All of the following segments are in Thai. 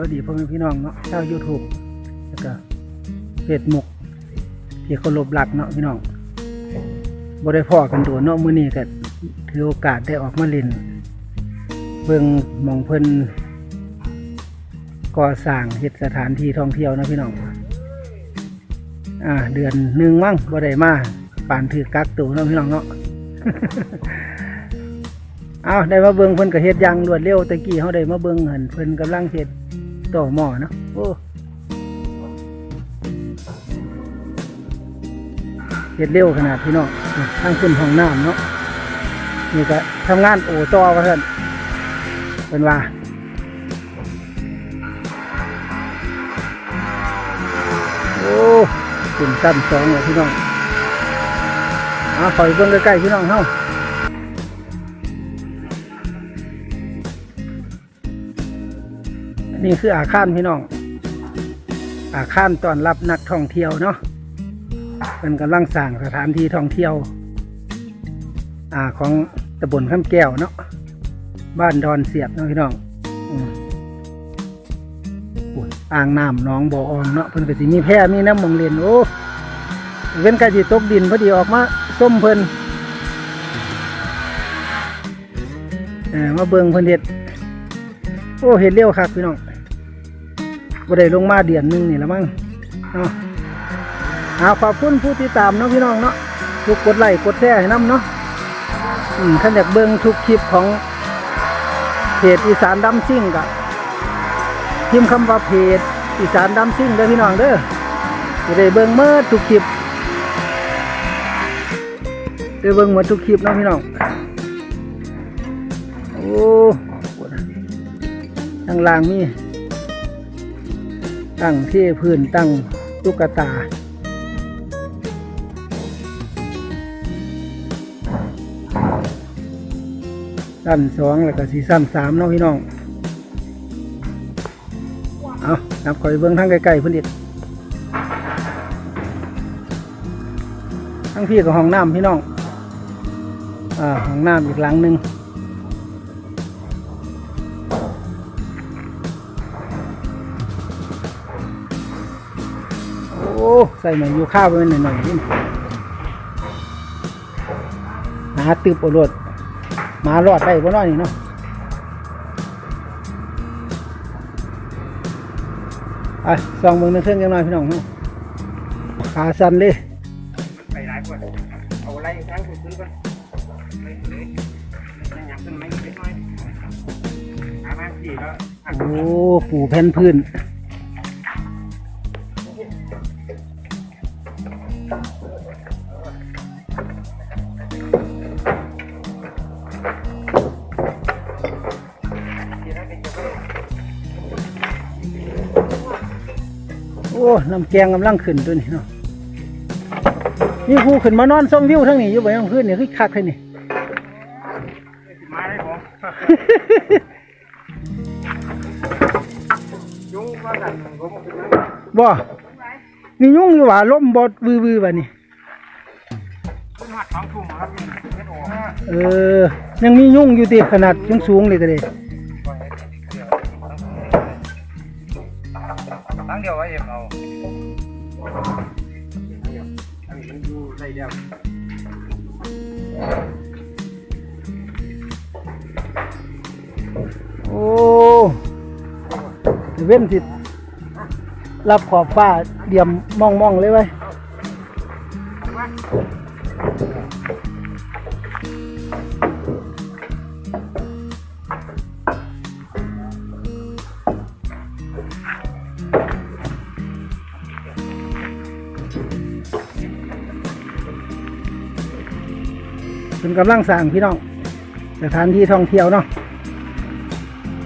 ครับสวัสดีพ่อแม่พี่น้องเนาะชาวยูทูบแล้วก็เฟซบุ๊กที่เคารพรักเนาะพี่น้องบ่ได้พ่อกันโดนเนาะมื้อนี้ก็ถือโอกาสได้ออกมาเล่นเบิ่งมองเพิ่นก่อสร้างเฮ็ดสถานที่ท่องเที่ยวนะพี่น้องอ่า เดือนหนึ่งมั้งบ่ได้มาป่านถือกักตัวเนาะพี่น้องเนาะเอาได้มาเบิ่งเพิ่นก็เฮ็ดย่างรวดเร็วตะกี้เฮาได้มาเบิ่งหันเพิ่นกำลังเฮ็ด ต่อหม้อเนาะโอ้เฮ็ดเร็วขนาดพี่น้องทางขึ้นห้องน้ำเนาะนี่ก็ทำงานโอต่อว่าซั่นเพิ่นว่าโอ้ขึ้นชั้นสองแล้วพี่น้องเอาขอยเบิ่งใกล้ๆพี่น้องเฮา นี่คืออาคารพี่น้อง อาคารต้อนรับนักท่องเที่ยวเนาะเป็นกำลังสร้างสถานที่ท่องเที่ยว อ่าของตำบลข้ามแก้วเนาะบ้านดอนเสียบเนาะพี่น้องปุ่นอ่างน้ำน้องบ่ออองเนาะเพิ่นก็สิมีแพร่มีน้ำมองเลนโอ้เว้นกาสิตกดินพอดีออกมาส้มเพิ่นเออมาเบิ่งเพิ่นเฮ็ดโอ้เห็นเร็วครับพี่น้อง บ่ได้ลงมาเดือนหนึ่งนี่ละมั้งเนาเอาขอบคุณผู้ติดตามเนาะพี่น้องเนาะทุกกดไลค์กดแชร์ให้น้ำเนาะอืมท่านอยากเบิ่งทุกคลิปของเพจอีสานดำซิ่งกะพิมพ์คำว่าเพจอีสานดำซิ่งเด้อพี่น้องเด้อจะได้เบิ่งเมื่อทุกคลิปได้เบิ่งหมดทุกคลิปเนาะพี่น้องโอ้ข้างล่างมี ตั้งเที่พื้นตั้งตุ๊กตา สั้นสองแล้วก็สีสั้นสามเนาะพี่น้อง เอานับคอยเบิ้งทั้งไกลๆเพิ่นอีกทั้งพี่กับห้องน้ำพี่น้อง อ่า ห้องน้ำอีกหลังหนึ่ง ใส่หน่อยอยู่ข้าวไปหน่อยหน่อยนี่หาตึบเอรถหมารอดได้บ่น้อยนี่เนาะไปส่องเบิ่งในเครื่องกันหน่อยพี่น้องเนาะขาสั่นเลยไปหลายคนเอาไล่ทางขึ้นก่อนไล่เลยยังหยับขึ้นไหมเล็กน้อยหามาสี่แล้วโอ้ปูแผ่นพื้น อ้น้ำแกงกำลังขึ้นตัวนี้เนาะนี่ผู้ขึ้นมานอนชมวิวทั้งนี้อยู่บ่ยังขึ้นนี่คือคักเลยนี่มาได้ผมยุงว่ากันผมขึ้นมาบ่มียุ่งอยู่ว่าล้มบอดวือวือๆบ่นี่เออ ยังมียุ่งอยู่ติขนาดสูงสูงเลยก็เลย ตั้งเดียวไว้เองเอาอันนี้มันอยู่ได้เดียวโอ้เว้นสิรับขอบฟ้าเดียมมองมองๆเลยไว้ นกำลังสร้างพี่น้องสถานที่ท่องเที่ยวเนาะ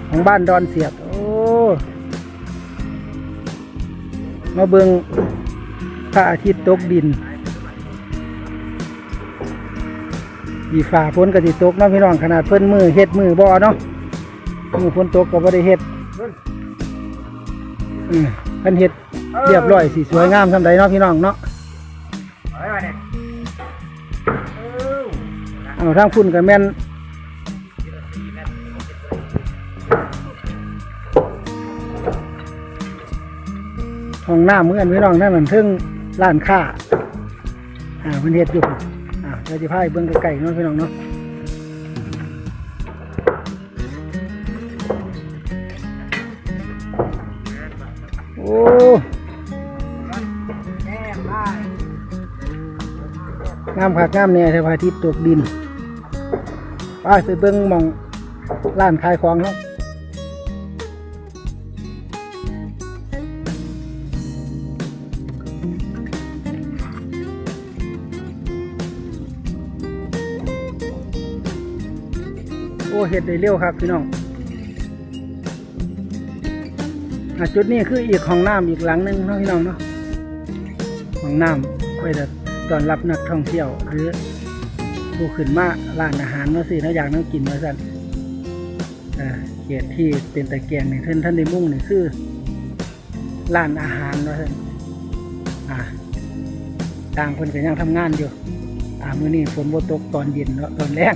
ของบ้านดอนเสียบ โอ้มาเบิงพระอาทิตย์ตกดินมีฝ่าฝนกสิตกเนาะพี่น้องขนาดเพิ่นมือเฮ็ดมือบ่เนาะมือฝนตกก็บ่ได้เฮ็ดอืมเพิ่นเฮ็ดเรียบร้อยสิสวยงามสำใดเนาะพี่น้องเนาะ ทางพุ่นก็แม่นห้องน้ำเหมือนพี่น้องนั่นมันเทิงร้านค้าอ่าเพิ่นเฮ็ดอยู่อ่าเดี๋ยวจะพาไปเบิ่งไกลๆเนาะพี่น้องเนาะโอ้งามคักงามเนี่ยเทพาทิตย์ตกดิน ไปไปเบิ่งมองร้านขายของเนาะโอ้เห็ดได้เร็วครับพี่น้องอจุดนี้คืออีกห้องน้ำอีกหลังหนึงเนาะพี่น้องเนาะห้องน้ำไว้แต่ตอนรับนักท่องเที่ยวหรือ ผู้ขึ้นมาร้านอาหารมาสิถ้าอยากนั่งกินมาสั่นอ่าเขตที่เป็นตะแกรงในท่านท่านในมุ่งนี่คือร้านอาหารมาสั่นอ่าต่างคนก็ยังทำงานอยู่อ่ามื้อนี้ฝนบ่ตกตอนเย็นเนาะตอนแรง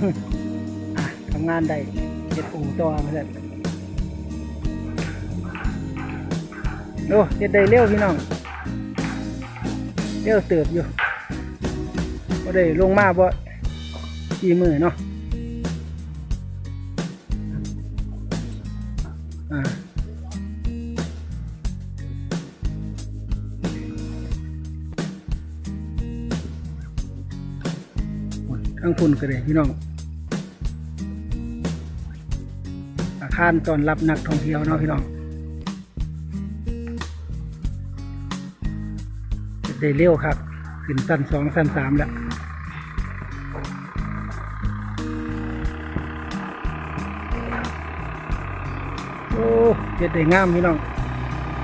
อะทำงานได้เฮ็ดอู่ต่อมาสั่นโอ้เฮ็ดได้เร็วพี่น้องเร็วเติบอยู่บ่ได้ลงมาบ่ กี่มือเนาะอ่าโอ้ยทั้งคุณก็เลยพี่น้อง อาคารตอนรับนักท่องเที่ยวเนาะพี่น้องได้เร็วครับขึ้นสั้นสองสั้นสามแล้ว โอ้เจ็ดได้งามพี่น้อง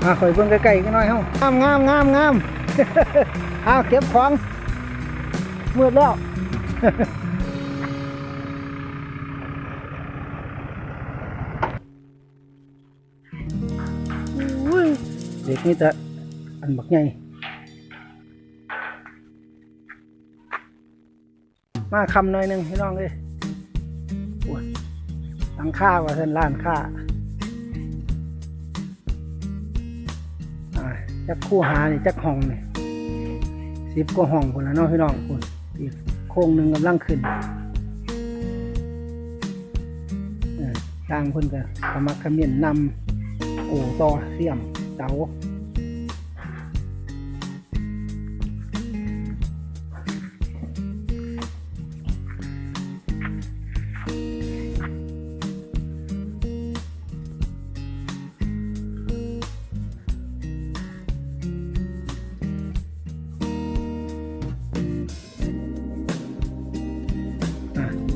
มาคอยเบิ่งใกล้ๆกันหน่อยเฮางามงามงามงามเอาเก็บของมืดแล้วเด็กนี่จะอันบักใหญ่มาคำหน่อยหนึ่งพี่น้องเลยโอ้ยหลังค่าว่าเส้นล้านค่า จักคู่หานี่จักห้องนี่สิบกว่าห้องคนละเน้องพี่น้องคนอีกโค้งหนึ่งกำลังขึ้นต่างคนก็สมัครเขมิ้นนำโอ้ต่อเสียมเตา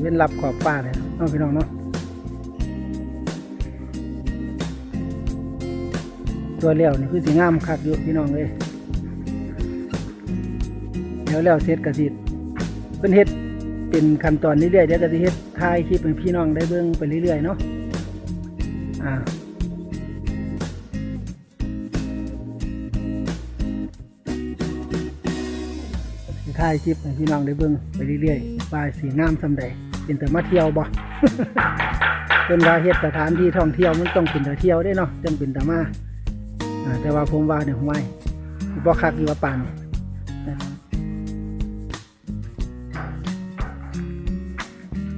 เว้นรับขอบฟ้าเลยน้องพี่น้องเนาะตัวเลี้ยวนี่คือสีงามคักอยู่พี่น้องเลยเดี๋ยวแล้วเสร็จกระสิเป็นเฮ็ดเป็นขั้นตอนเรื่อยๆเดี๋ยวกระสิเฮ็ดถ่ายคลิปให้พี่น้องได้เบิ่งไปเรื่อยๆเนาะอ่าสิถ่ายคลิปให้พี่น้องได้เบิ่งไปเรื่อยๆว่ายสีงามสำใด เป็นแต่มาเที่ยวบ่เป็นว่าเฮ็ดสถานที่ท่องเที่ยวมันต้องเป็นแต่เที่ยวได้เนาะจังเป็นแต่มาแต่ว่าผมว่าเนี่ยผมไม่บ่คักอยู่ว่าปานนี่